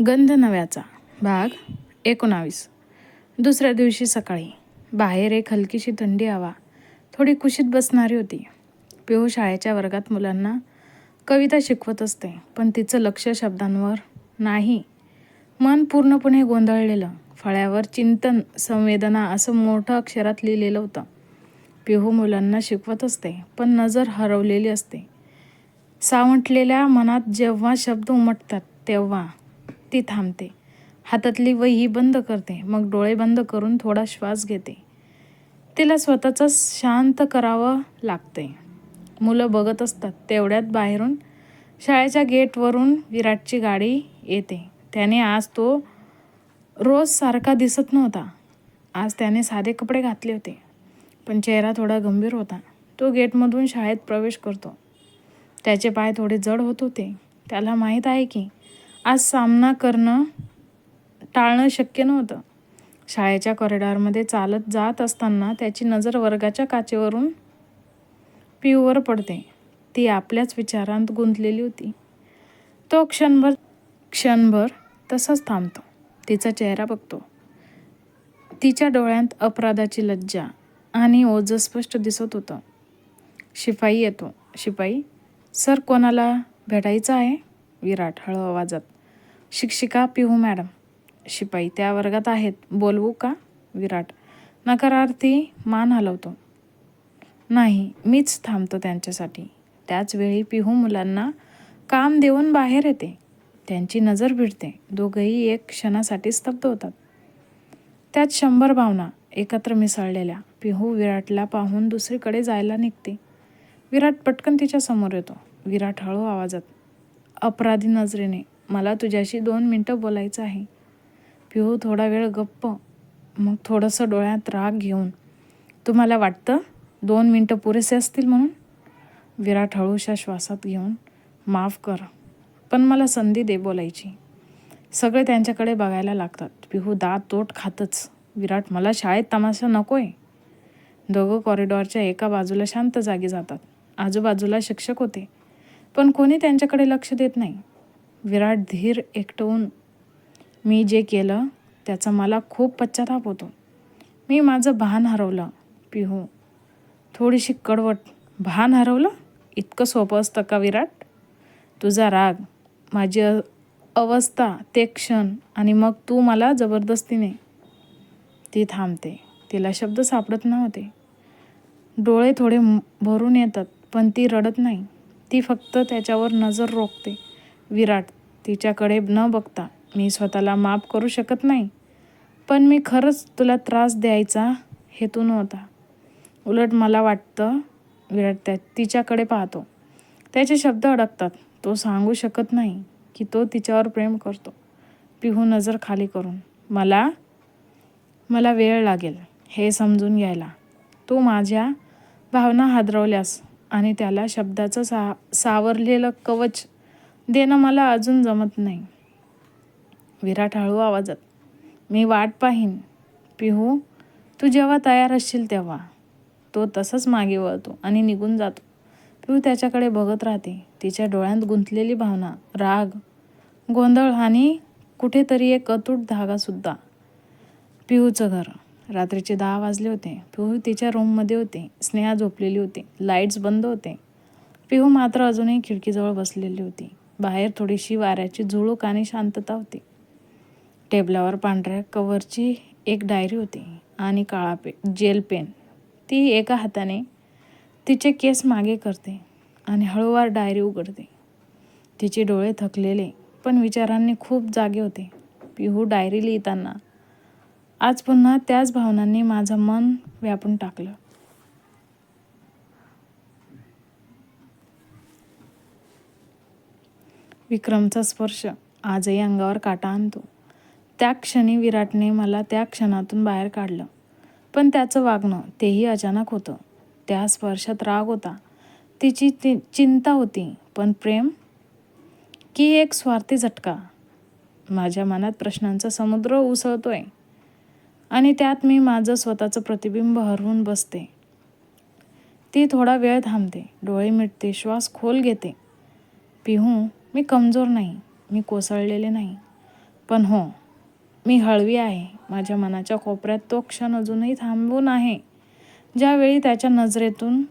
गंध नव्याचा. भाग एकोणावीस. दुसऱ्या दिवशी सकाळी बाहेर एक हलकीशी थंडी हवा. थोडी कुशीत बसणारी होती. पिहू शाळेच्या वर्गात मुलांना कविता शिकवत असते पण तिचं लक्ष शब्दांवर नाही. मन पूर्णपणे गोंधळलेलं फळ्यावर चिंतन संवेदना असं मोठं अक्षरात लिहिलेलं होतं. पिहू मुलांना शिकवत असते पण नजर हरवलेली असते. सावंटलेल्या मनात जेव्हा शब्द उमटतात तेव्हा ती थांबते. हातातली वही बंद करते. मग डोळे बंद करून थोडा श्वास घेते. तिला स्वतःच शांत करावं लागते. मुलं बघत असतात. तेवढ्यात बाहेरून शाळेच्या गेटवरून विराटची गाडी येते. त्याने आज तो रोज सारखा दिसत नव्हता. आज त्याने साधे कपडे घातले होते. पण चेहरा थोडा गंभीर होता. तो गेटमधून शाळेत प्रवेश करतो. त्याचे पाय थोडे जड होत होते. त्याला माहीत आहे की आज सामना करणं टाळणं शक्य नव्हतं. शाळेच्या कॉरिडॉरमध्ये चालत जात असताना त्याची नजर वर्गाच्या काचेवरून पिऊवर पडते. ती आपल्याच विचारांत गुंतलेली होती. तो क्षणभर क्षणभर तसाच थांबतो. तिचा चेहरा बघतो. तिच्या डोळ्यांत अपराधाची लज्जा आणि ओझं स्पष्ट दिसत होतं. शिपाई येतो. शिपाई सर कोणाला भेटायचं आहे? विराट हळू आवाजात शिक्षिका पिहू मॅडम. शिपाई त्या वर्गात आहेत. बोलवू का? विराट. नकारार्थी मान हलवतो. नाही मीच थांबतो त्यांच्यासाठी. त्याचवेळी पिहू मुलांना काम देऊन बाहेर येते. त्यांची नजर भिडते. दोघंही एक क्षणासाठी स्तब्ध होतात. त्यात शंभर भावना एकत्र मिसळलेल्या. पिहू विराटला पाहून दुसरीकडे जायला निघते. विराट पटकन तिच्या समोर येतो. विराट हळू आवाजात अपराधी नजरेने मला तुझ्याशी दोन मिनटं बोलायचं आहे. पिहू थोडा वेळ गप्प. मग थोडंसं डोळ्यात राग घेऊन. तुम्हाला वाटतं दोन मिनटं पुरेसे असतील म्हणून? विराट हळूशा श्वासात घेऊन माफ कर. पण मला संधी दे बोलायची. सगळे त्यांच्याकडे बघायला लागतात. पिहू दात तोट खातच. विराट मला शाळेत तमाशा नको आहे दोघं कॉरिडॉरच्या एका बाजूला शांत जागी जातात. आजूबाजूला शिक्षक होते. पण कोणी त्यांच्याकडे लक्ष देत नाही. विराट धीर एकटवून मी जे केलं त्याचा मला खूप पश्चाताप होतो. मी माझं भान हरवलं. पिहू थोडीशी कडवट भान हरवलं? इतकं सोपं असतं का विराट? तुझा राग माझी अवस्था ते क्षण आणि मग तू मला जबरदस्तीने. ती थांबते. तिला शब्द सापडत नव्हते. डोळे थोडे भरून येतात पण ती रडत नाही. ती फक्त त्याच्यावर नजर रोखते. विराट तिच्याकडे न बघता मी स्वतःला माफ करू शकत नाही. पण मी खरंच तुला त्रास द्यायचा हेतू. नव्हता उलट मला वाटतं विराट त्या तिच्याकडे पाहतो. त्याचे शब्द अडकतात. तो सांगू शकत नाही की तो तिच्यावर प्रेम करतो. पिहू नजर खाली करून मला मला वेळ लागेल हे समजून घ्यायला. तू माझ्या भावना हादरवल्यास आणि त्याला शब्दाचं सा सावरलेलं कवच देणं मला अजून जमत नाही. विराट हळू आवाजात मी वाट पाहीन. पिहू तू जेव्हा तयार असशील तेव्हा. तो तसंच मागे वळतो आणि निघून जातो. पिहू त्याच्याकडे बघत राहते. तिच्या डोळ्यात गुंतलेली भावना राग गोंधळ आणि कुठेतरी एक अतूट धागासुद्धा. पिहूचं घर. रात्रीचे दहा वाजले होते. पिहू तिच्या रूममध्ये होते. स्नेहा झोपलेली होती. लाईट्स बंद होते. पिहू मात्र अजूनही खिडकीजवळ बसलेली होती. बाहेर थोडीशी वाऱ्याची झुळूक आणि शांतता होती. टेबलावर पांढऱ्या कवरची एक डायरी होती आणि काळा पे जेल पेन. ती एका हाताने तिचे केस मागे करते आणि हळूवार डायरी उघडते. तिचे डोळे थकलेले पण विचारांनी खूप जागे होते. पिहू डायरी लिहिताना आज पुन्हा त्याच भावनांनी माझं मन व्यापून टाकलं. विक्रमचा स्पर्श आजही अंगावर काटा आणतो. त्या क्षणी विराटने मला त्या क्षणातून बाहेर काढलं. पण त्याचं वागणं तेही अचानक होतं. त्या स्पर्शात राग होता. तिची ती चिंता होती. पण प्रेम? की एक स्वार्थी झटका? माझ्या मनात प्रश्नांचा समुद्र उसळतोय. आणि त्यात मी माझं स्वतःचं प्रतिबिंब हरवून बसते. ती थोडा वेळ थांबते. डोळे मिटते. श्वास खोल घेते. पिहू मी कमजोर नाही मी कोसळलेले नाही. पण हो मी हळवी आहे. माझ्या मनाच्या कोपऱ्यात तो क्षण अजूनही थांबून आहे. ज्यावेळी त्याच्या नजरेतून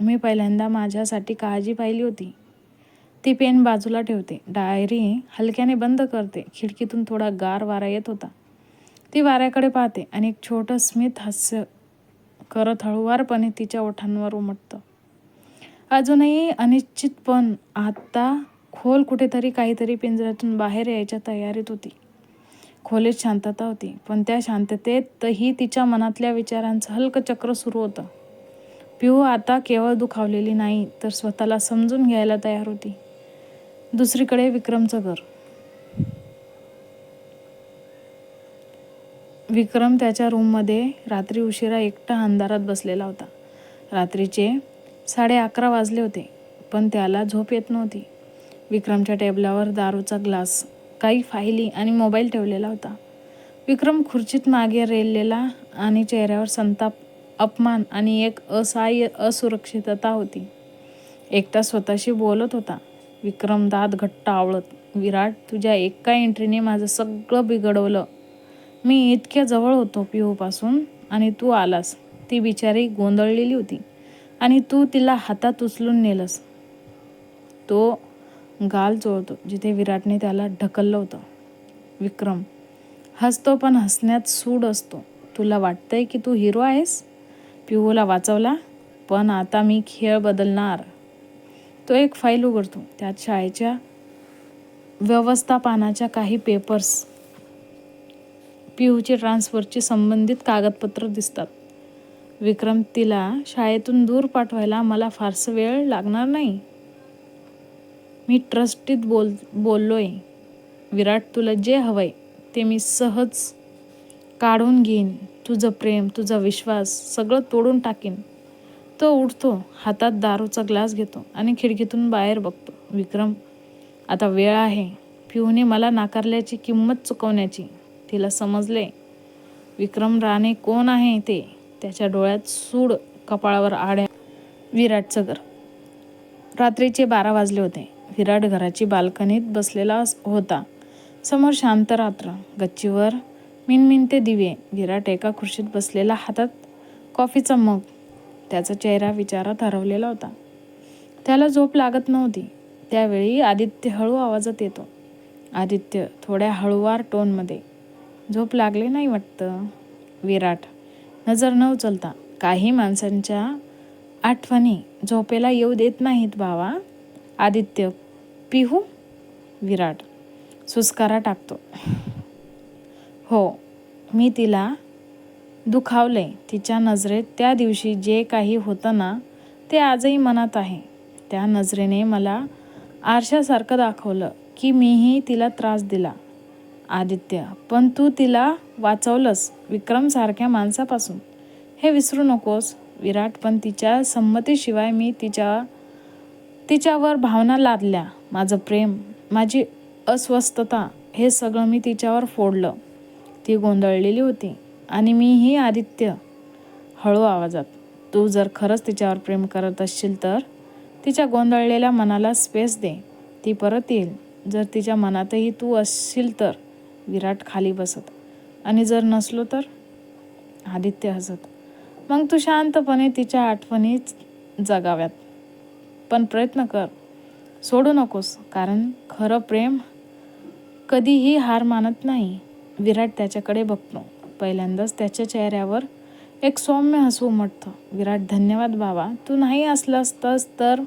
मी पहिल्यांदा माझ्यासाठी काळजी पाहिली होती ती पेन बाजूला ठेवते. डायरी हलक्याने बंद करते. खिडकीतून थोडा गार वारा येत होता. ती वाऱ्याकडे पाहते आणि एक छोटं स्मित हास्य करत हळुवारपणे तिच्या ओठांवर उमटतं. अजूनही अनिश्चितपण आत्ता खोल कुठेतरी काहीतरी पिंजऱ्यातून बाहेर यायच्या तयारीत होती. खोलीत शांतता होती पण त्या शांततेतही तिच्या मनातल्या विचारांचं हलकं चक्र सुरू होतं. पिहू आता केवळ दुखावलेली नाही तर स्वतःला समजून घ्यायला तयार होती. दुसरीकडे विक्रमचं घर. विक्रम त्याच्या रूममध्ये रात्री उशिरा एकटा अंधारात बसलेला होता. रात्रीचे साडे अकरा वाजले होते पण त्याला झोप येत नव्हती. विक्रमच्या टेबलावर दारूचा ग्लास काही फाईली आणि मोबाईल ठेवलेला होता. विक्रम खुर्चीत मागे रेललेला आणि चेहऱ्यावर संताप अपमान आणि एक असहाय्य असुरक्षितता होती. एकटा स्वतःशी बोलत होता. विक्रम दात घट्ट आवळत विराट तुझ्या एका एंट्रीने माझं सगळं बिघडवलं. मी इतक्या जवळ होतो पिहूपासून आणि तू आलास. ती बिचारी गोंधळलेली होती आणि तू तिला हातात उचलून नेलंस. तो गाल चोळतो जिथे विराटने त्याला ढकललं होतं. विक्रम हसतो पण हसण्यात सूड असतो. तुला वाटतंय की तू हिरो आहेस? पिहूला वाचवला पण आता मी खेळ बदलणार. तो एक फाईल उघडतो. त्यात शाळेच्या व्यवस्थापनाच्या काही पेपर्स पिहूचे ट्रान्सफरची संबंधित कागदपत्र दिसतात. विक्रम तिला शाळेतून दूर पाठवायला मला फारसं वेळ लागणार नाही. मी ट्रस्टीत बोल बोललो आहे विराट तुला जे हवं आहे ते मी सहज काढून घेईन. तुझं प्रेम तुझा विश्वास सगळं तोडून टाकीन. तो उठतो हातात दारूचा ग्लास घेतो आणि खिडकीतून बाहेर बघतो. विक्रम आता वेळ आहे. पिऊने मला नाकारल्याची किंमत चुकवण्याची. तिला समजले. विक्रम राणे कोण आहे ते? त्याच्या डोळ्यात सूड कपाळावर आड्या विराटचं घर. रात्रीचे बारा वाजले होते. विराट घराची बाल्कनीत बसलेला होता. समोर शांत रात्र. गच्चीवर मिनमिनते दिवे. विराट एका खुर्शीत बसलेला हातात कॉफीचा मग. त्याचा चेहरा विचारात हरवलेला होता. त्याला झोप लागत नव्हती. त्यावेळी आदित्य हळू आवाजात येतो. आदित्य थोड्या हळूवार टोनमध्ये झोप लागले नाही वाटतं? विराट नजर न उचलता काही माणसांच्या आठवणी झोपेला येऊ देत नाहीत बावा आदित्य पिहू विराट. सुस्कारा टाकतो. हो मी तिला दुखावले. तिच्या नजरेत त्या दिवशी जे काही होतं ना ते आजही मनात आहे. त्या नजरेने मला आरशासारखं दाखवलं की मीही तिला त्रास दिला. आदित्य पण तू तिला वाचवलंस विक्रमसारख्या माणसापासून. हे विसरू नकोस. विराट पण तिच्या संमतीशिवाय मी तिच्या तिच्यावर भावना लादल्या. माझं प्रेम माझी अस्वस्थता हे सगळं मी तिच्यावर फोडलं. ती गोंधळलेली होती आणि मीही आदित्य हळू आवाजात तू जर खरंच तिच्यावर प्रेम करत असशील तर तिच्या गोंधळलेल्या मनाला स्पेस दे. ती परत येईल. जर तिच्या मनातही तू असशील तर विराट खाली बसत. आणि जर नसलो तर आदित्य हसत. मग तू शांतपणे तिच्या आठवणीच जगाव्यात. पण प्रयत्न कर. सोडू नकोस कारण खरं प्रेम कधीही हार मानत नाही. विराट त्याच्याकडे बघतो. पहिल्यांदाच त्याच्या चेहऱ्यावर एक सौम्य हसू उमटतं. विराट धन्यवाद बाबा. तू नाही असलं असतंस तर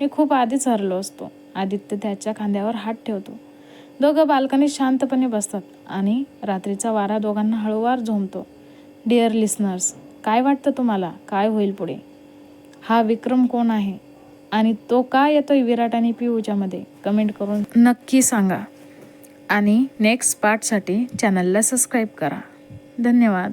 मी खूप आधीच हरलो असतो. आदित्य त्याच्या खांद्यावर हात ठेवतो. दोघं बाल्कनीत शांतपणे बसतात आणि रात्रीचा वारा दोघांना हळूवार झोंबतो डिअर लिसनर्स काय वाटतं तुम्हाला? काय होईल पुढे? हा विक्रम कोण आहे? आणि तो का येतोय विराट आणि पिऊच्यामध्ये कमेंट करून नक्की सांगा. आणि नेक्स्ट पार्टसाठी चॅनलला सबस्क्राईब करा. धन्यवाद.